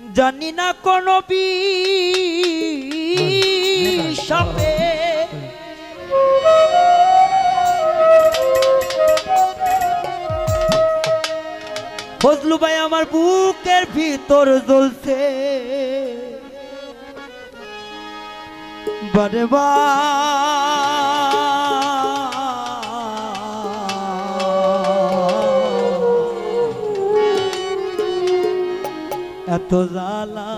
জানি না কোন বিষাপে। ফজলু ভাই আমার বুকের ভিতর জ্বলছে। বারে বা এত জ্বালা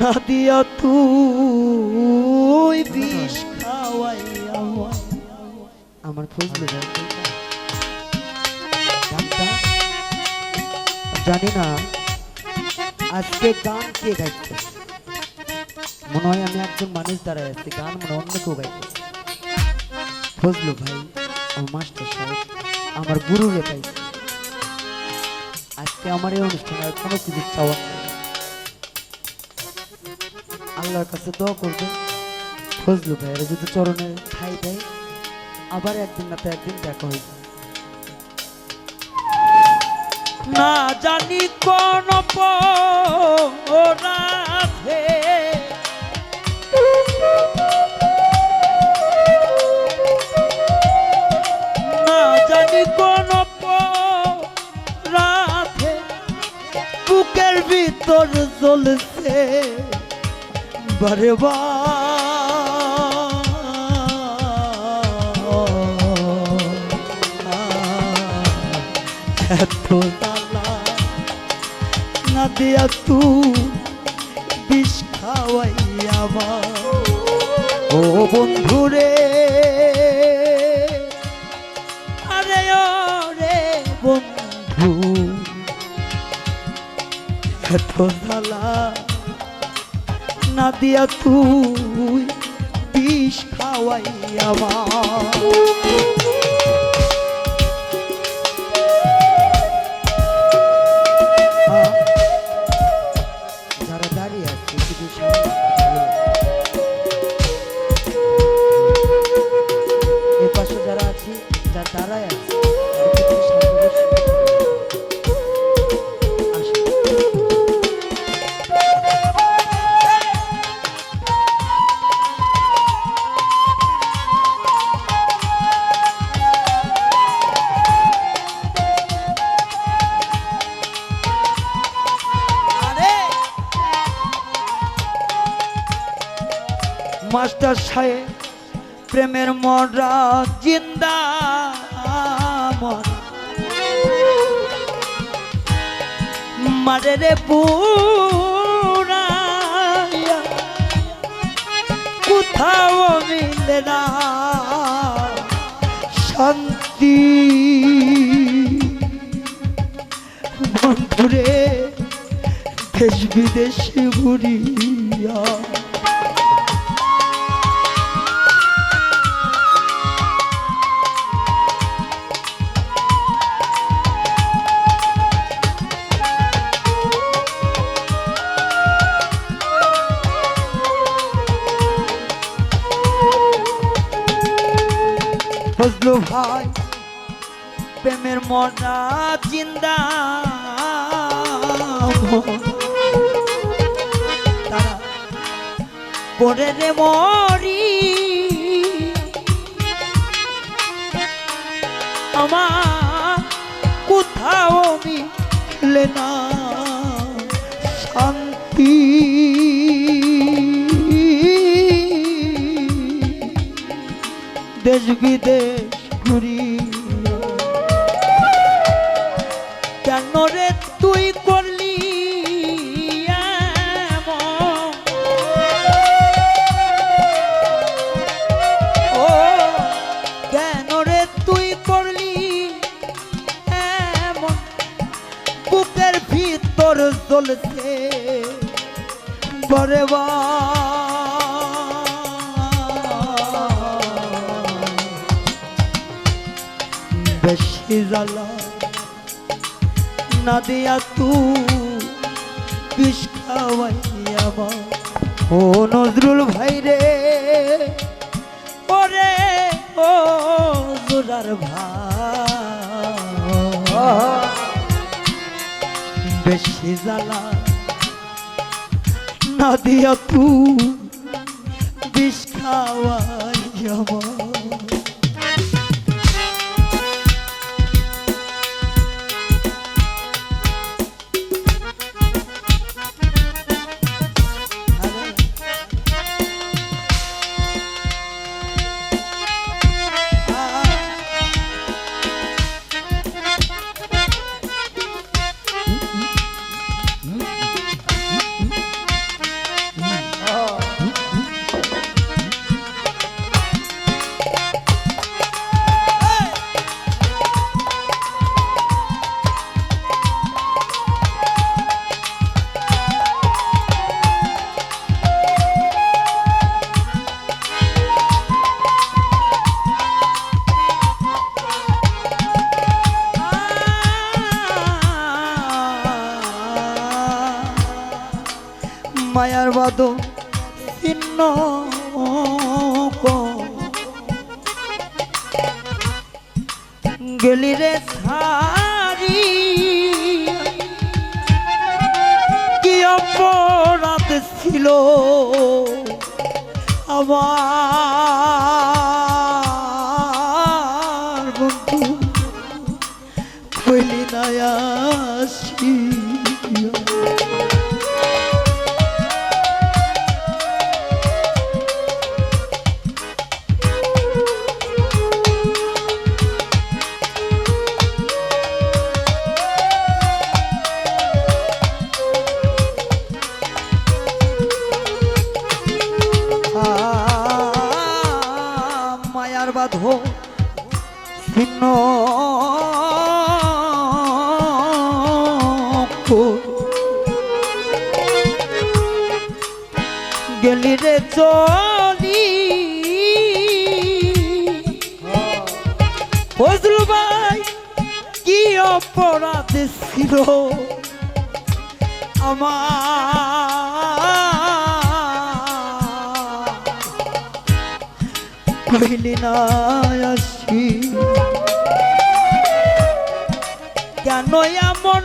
না দিয়া তুই বিষ আমার। ফজলু জানি না। আজকে গান কে গাইছে? মনে হয় আমি একজন মানুষ দাঁড়ায় আছি। গান মনে অন্য কেউ গাইছে। ফজলু ভাই, আমার মাস্টার সাহেব আমার গুরুরে পাইছে। আজকে আমার এই অনুষ্ঠানে কোনো কিছু চাওয়ার নেই আল্লাহর কাছে দোয়া করবে ফজলু ভাইয়েরা যদি চরণে ঠাই দেয়, আবার একদিন না তো একদিন দেখা হইবে। না জানি কোন পরাধে ভিতর জ্বলছে বারে বা। এত জ্বালা না দিয়া তুই বিষ খাওয়াই আমার। ও বন্ধুরে এত জ্বালা না দিয়া তুই বিষ খাওয়াই আমার। মাস্টার সাহেব, প্রেমের মরা জিন্দা মর। মারে রে কোথাও মিলে না শান্তি। বন্ধুরে, দেশ বিদেশে ঘুরিয়া ভাই, প্রেমের মনা জিন্দা। তারা পরে রে মরি। আমার কোথাও মিলে না শান্তি। দেশ বিদেশ ঘুরি। কেন রে তুই করলি? ও, কেন রে তুই করলি এমন? বুকের ভিতর জ্বলছে, বরে বেশি জ্বালা। না দিয়া তু বিষ খাওয়াইয়া ও নজরুল ভাই রে, ওরে ও জোরার ভাই। বেশি জ্বালা। না দিয়া তু বিষ খাওয়াই মায়ার বাদ ভিন্ন গেলি রে সারি কি অপরাধ ছিল আমার? গেলি রে চলি। ফজলু ভাই কি অপরাধ ছিল? আমার কইলি না আসি। কেন এমন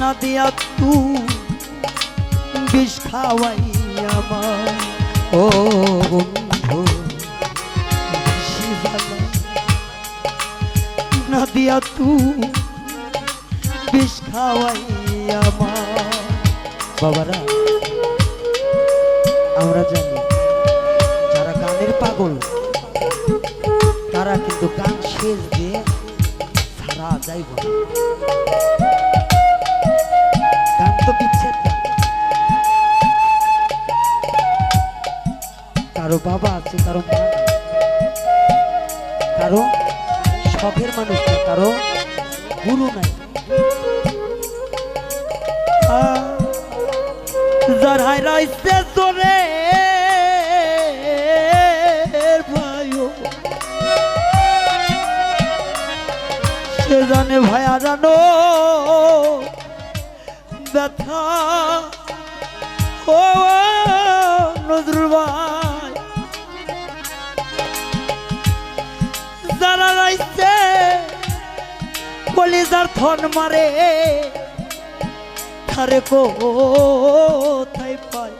না দিয়া তু বিষ খাওয়াই আমার ও বন্ধু না দিয়া তু বিষ খাওয়াই আমার বাবারা, আমরা জানি যারা গানের পাগল, তারা কিন্তু গান শেষ দিয়ে ছাড়া যাইব না। কারও বাবা আছে, কারও মা। কারও শখের মানুষ কারও গুরু নাই রাইছে তোরে সে জানে ভাইয়া জানো, ব্যথা থন মারে তারে কোথায় পাই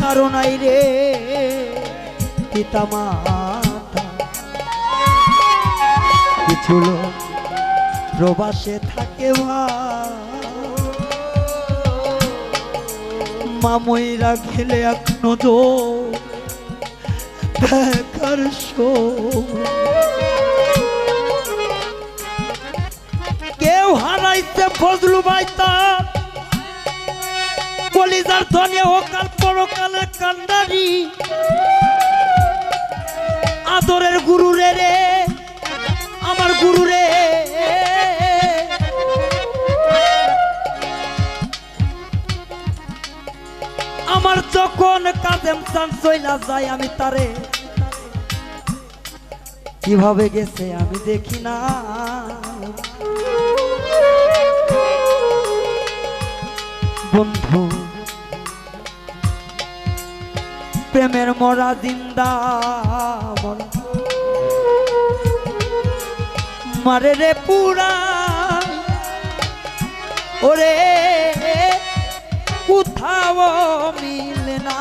কারণ আই রে পিতা মাতা কিছু লোক প্রবাসে থাকে মামইরা খেলে এক নজর দেখার সময়। ফজলু ভাই তার কলিজার ধনে হোকাল পরকালে কান্দারি আদরের গুরু রে রে আমার গুরু রে আমার যখন কাদেম চান চইলা যায় আমি তারে। কীভাবে গেছে আমি দেখি না। বন্ধু। প্রেমের মরা জিন্দাবন মারে রে পুরা। ওরে কোথাও মিলে না।